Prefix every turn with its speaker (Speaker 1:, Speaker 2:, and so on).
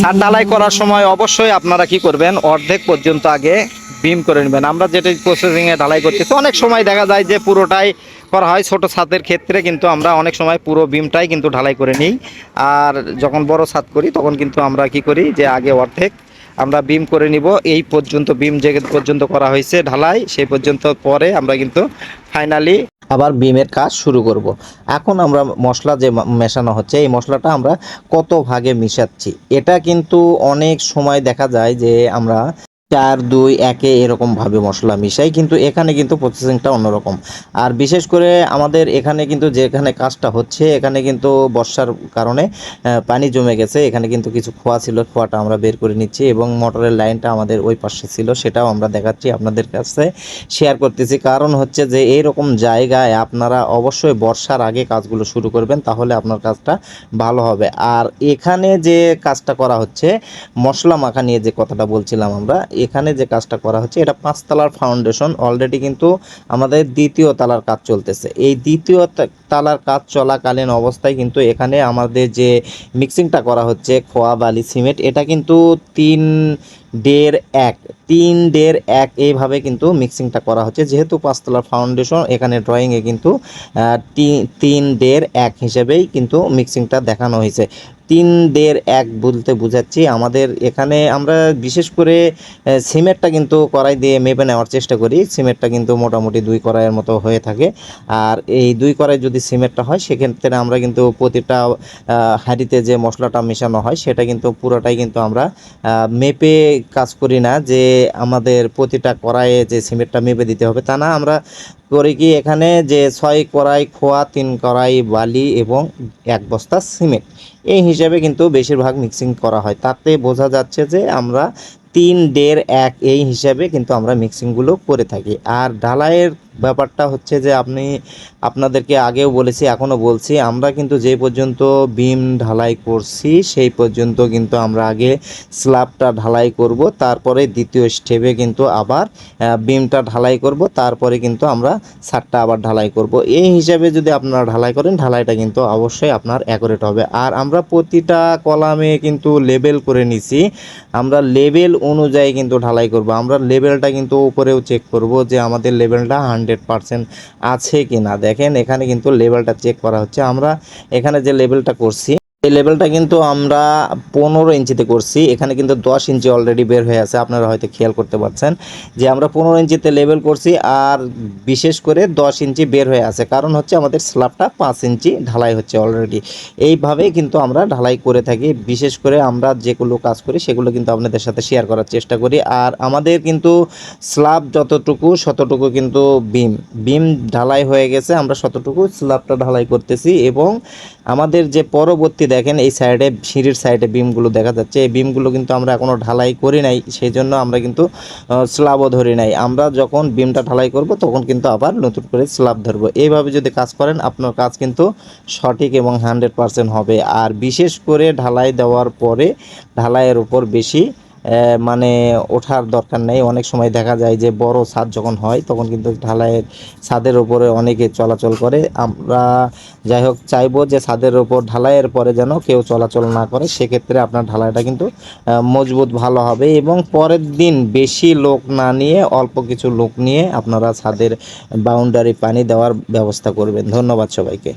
Speaker 1: ছাদ ঢালাই করার সময় অবশ্যই আপনারা কি করবেন? অর্ধেক পর্যন্ত আগে বিম করে নেবেন। আমরা যেটা প্রসেসিং এ ঢালাই করতেছি, অনেক সময় দেখা যায় যে পুরোটাই করা হয় ছোট ছাদের ক্ষেত্রে, কিন্তু আমরা অনেক সময় পুরো বিমটাই কিন্তু ঢালাই করে নিই। আর যখন বড় ছাদ করি, তখন কিন্তু আমরা কি করি যে আগে অর্ধেক আমরা বিম করে নিব। এই পর্যন্ত বিম যে পর্যন্ত করা হয়েছে ঢালাই, সেই পর্যন্ত পরে আমরা কিন্তু ফাইনালি আবার বিমের কাজ শুরু করব। এখন আমরা মশলা যে মেশানো হচ্ছে, এই মশলাটা আমরা কত ভাগে মিশাচ্ছি এটা কিন্তু অনেক সময় দেখা যায় যে আমরা চার, দুই, একে এরকম ভাবে মশলা মিশাই কিন্তু এখানে কিন্তু প্রসেসিংটা অন্যরকম। আর বিশেষ করে আমাদের এখানে কিন্তু যেখানে কাজটা হচ্ছে, এখানে কিন্তু বর্ষার কারণে পানি জমে গেছে। এখানে কিন্তু কিছু খোয়া ছিল, খোয়াটা আমরা বের করে নিচ্ছি এবং মোটরের লাইনটা আমাদের ওই পাশে ছিল, সেটাও আমরা দেখাচ্ছি আপনাদের কাছে শেয়ার করতেছি। কারণ হচ্ছে যে এইরকম জায়গায় আপনারা অবশ্যই বর্ষার আগে কাজগুলো শুরু করবেন, তাহলে আপনার কাজটা ভালো হবে। আর এখানে যে কাজটা করা হচ্ছে, মশলা মাখা নিয়ে যে কথাটা বলছিলাম আমরা এখানে যে কাজটা করা হচ্ছে, এটা পাঁচতলার ফাউন্ডেশন অলরেডি কিন্তু আমাদের দ্বিতীয় তালার কাজ চলতেছে। এই দ্বিতীয় তালার কাজ চলাকালীন অবস্থায় কিন্তু এখানে আমাদের যে মিক্সিংটা করা হচ্ছে, খোয়া বালি, সিমেন্ট, এটা কিন্তু তিন দেড় এক, তিন দেড় এক এইভাবে কিন্তু মিক্সিংটা করা হচ্ছে। যেহেতু পাঁচতলার ফাউন্ডেশন এখানে ড্রয়িংয়ে কিন্তু তিন দেড় এক হিসেবেই কিন্তু মিক্সিংটা দেখানো হয়েছে। তিন দেড় এক বলতে বুঝাচ্ছি, আমাদের এখানে আমরা বিশেষ করে সিমেন্টটা কিন্তু কড়াই দিয়ে মেপে নেওয়ার চেষ্টা করি। সিমেন্টটা কিন্তু মোটামুটি দুই কড়াইয়ের মতো হয়ে থাকে। আর এই দুই কড়াই যদি সিমেন্টটা হয়, সেক্ষেত্রে আমরা কিন্তু প্রতিটা হাঁড়িতে যে মশলাটা মেশানো হয়, সেটা কিন্তু পুরোটাই কিন্তু আমরা মেপে কাজ করি না যে আমাদের প্রতিটা কড়াইয়ে যে সিমেন্টটা মেপে দিতে হবে তা না, আমরা করি কি এখানে যে ছয় কড়াই খোয়া, তিন কড়াই বালি এবং এক বস্তা সিমেন্ট। এই হিসাবে কিন্তু বেশিরভাগ মিক্সিং করা হয়। তাতে বোঝা যাচ্ছে যে আমরা তিন দেড় এক এই হিসাবে কিন্তু আমরা মিক্সিংগুলো করে থাকি। আর ঢালাইয়ের ব্যাপারটা হচ্ছে যে আপনি, আপনাদেরকে আগেও বলেছি এখনও বলছি, আমরা কিন্তু যে পর্যন্ত বিম ঢালাই করছি, সেই পর্যন্ত কিন্তু আমরা আগে স্ল্যাবটা ঢালাই করব, তারপরে দ্বিতীয় স্টেপে কিন্তু আবার বিমটা ঢালাই করব, তারপরে কিন্তু আমরা ছাদটা আবার ঢালাই করব। এই হিসাবে যদি আপনারা ঢালাই করেন, ঢালাইটা কিন্তু অবশ্যই আপনার অ্যাকুরেট হবে। আর আমরা প্রতিটা কলামে কিন্তু লেবেল করে নিছি, আমরা লেবেল অনুযায়ী কিন্তু ঢালাই করব। আমরা লেবেলটা কিন্তু উপরেও চেক করব যে আমাদের লেবেলটা হান্ড্রেড পারসেন্ট আছে কি না দেখেন, এখানে কিন্তু লেভেলটা চেক করা হচ্ছে। আমরা এখানে যে লেভেলটা করছি এই লেভেলটা কিন্তু আমরা পনেরো ইঞ্চিতে করছি। এখানে কিন্তু দশ ইঞ্চি অলরেডি বের হয়ে আছে, আপনারা হয়তো খেয়াল করতে পারছেন। যে আমরা পনেরো ইঞ্চিতে লেভেল করছি আর বিশেষ করে দশ ইঞ্চি বের হয়ে আছে। কারণ হচ্ছে আমাদের স্ল্যাবটা পাঁচ ইঞ্চি ঢালাই হচ্ছে অলরেডি এইভাবেই কিন্তু আমরা ঢালাই করে থাকি। বিশেষ করে আমরা যেগুলো কাজ করি, সেগুলো কিন্তু আপনাদের সাথে শেয়ার করার চেষ্টা করি। আর আমাদের কিন্তু স্ল্যাব যতটুকু ততটুকু কিন্তু বিম বিম ঢালাই হয়ে গেছে, আমরা ততটুকু স্ল্যাবটা ঢালাই করতেছি এবং আমাদের যে পরবর্তী দেখেন, এই সাইডে সিঁড়ির সাইডে বিমগুলো দেখা যাচ্ছে। এই বিমগুলো কিন্তু আমরা এখনও ঢালাই করি নাই সেই জন্য আমরা কিন্তু স্ল্যাবও ধরি নাই। আমরা যখন বিমটা ঢালাই করব, তখন কিন্তু আবার নতুন করে স্ল্যাব ধরবো। এইভাবে যদি কাজ করেন, আপনার কাজ কিন্তু সঠিক এবং হান্ড্রেড পারসেন্ট হবে। আর বিশেষ করে ঢালাই দেওয়ার পরে, ঢালাইয়ের উপর বেশি মানে ওঠার দরকার নেই। অনেক সময় দেখা যায় যে বড় ছাদ যখন হয়, তখন কিন্তু ঢালাইয়ের ছাদের উপরে অনেকে চলাচল করে। আমরা যাই হোক, চাইব যে ছাদের উপর ঢালাইয়ের পরে যেন কেউ চলাচল না করে। সেক্ষেত্রে আপনার ঢালাইটা কিন্তু মজবুত ভালো হবে এবং পরের দিন বেশি লোক না নিয়ে, অল্প কিছু লোক নিয়ে আপনারা ছাদের বাউন্ডারি পানি দেওয়ার ব্যবস্থা করবেন। ধন্যবাদ সবাইকে।